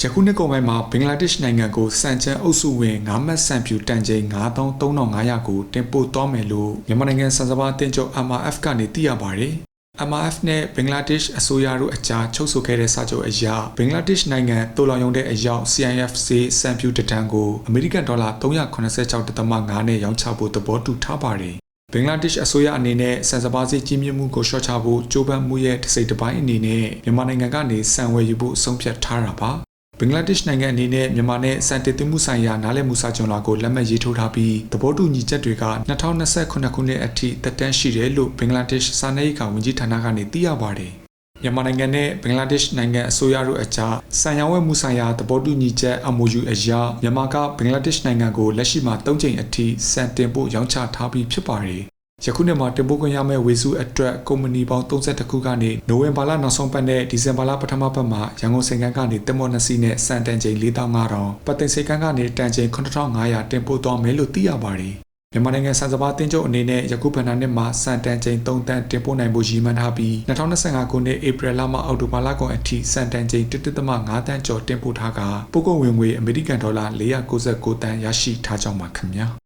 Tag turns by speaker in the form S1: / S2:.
S1: ယခုနှစ်ကုန်ပိုင်းမှာဘင်္ဂလားဒေ့ရှ်နိုင်ငံကိုစံချမ်းအုပ်စုဝင်9မှတ်ဆန်ဖြူတန်ချိန်93,500ကိုတင်ပို့သွားမယ်လို့မြန်မာနိုင်ငံစံစဘာတင်ချုပ် MRF ကနေသိရပါတယ်။ MRF နဲ့ဘင်္ဂလားဒေ့ရှ်အစိုးရတို့အကြားချုပ်ဆိုခဲ့တဲ့စာချုပ်အရဘင်္ဂလားဒေ့ရှ်နိုင်ငံတိုလောင်ယုံတဲ့အရောက် CIFC စံဖြူတတန်ကိုအမေရိကန်ဒေါ်လာ386.5နဲ့ရောင်းချဖို့သဘောတူထားပါတယ်။ဘင်္ဂလားဒေ့ရှ်အစိုးရအနေနဲ့စံစပါးစီကြီးမြင့်မှုကိုလျှော့ချဖို့ကြိုးပမ်းမှုရဲ့တစ်စိတ်တစ်ပိုင်းအနေနဲ့မြန်မာနိုင်ငံကနေစံဝယ်ယူဖို့ဆုံးဖြတ်ထားတာပါ ဘင်္ဂလားဒေ့ရှ်နိုင်ငံအနေနဲ့မြန်မာနဲ့စံတည်သွင်းမှုဆိုင်ရာနားလည်မှုစာချုပ်လာကိုလက်မှတ်ရေးထိုးထားပြီးသဘောတူညီချက်တွေက2028ခုနှစ်အထိတက်တန်းရှိတယ်လို့ဘင်္ဂလားဒေ့ရှ်စာနယ်ရေးကဝန်ကြီးဌာနကနေသိရပါတယ်မြန်မာနိုင်ငံနဲ့ဘင်္ဂလားဒေ့ရှ်နိုင်ငံအစိုးရတို့အကြားစံရောင်းဝယ်မှုဆိုင်ရာသဘောတူညီချက် MOU အရမြန်မာကဘင်္ဂလားဒေ့ရှ်နိုင်ငံကိုလက်ရှိမှာ၃ချိန်အထိစံတင်ဖို့ရောင်းချထားပြီးဖြစ်ပါတယ် ယခုနှစ်မှာတင်ပို့ခွင့်ရမယ့်ဝေစုအတွက်ကုမ္ပဏီပေါင်း32ခုကနေနိုဝင်ဘာလနောက်ဆုံးပတ်နဲ့ဒီဇင်ဘာလပထမပတ်မှာရန်ကုန်စိန်ကန်းကနေတင်မော့နှစ်စီးနဲ့စံတန်ချိန်4500ပတ်သိမ်စိန်ကန်းကနေတန်ချိန်9500တင်ပို့သွားမယ်လို့သိရပါတယ်မြန်မာနိုင်ငံစံစဘာတင်းကျုပ်အနေနဲ့ယခုဗန္ဒာနှစ်မှာစံတန်ချိန်3တန်တင်ပို့နိုင်ဖို့ရည်မှန်းထားပြီး2025ခုနှစ်ဧပြီလမှအောက်တိုဘာလကုန်အထိစံတန်ချိန်1.5တန်ကျော်တင်ပို့ထားကပို့ကုန်ဝင်ငွေအမေရိကန်ဒေါ်လာ499တန်ရရှိထားကြောင်းပါခင်ဗျာ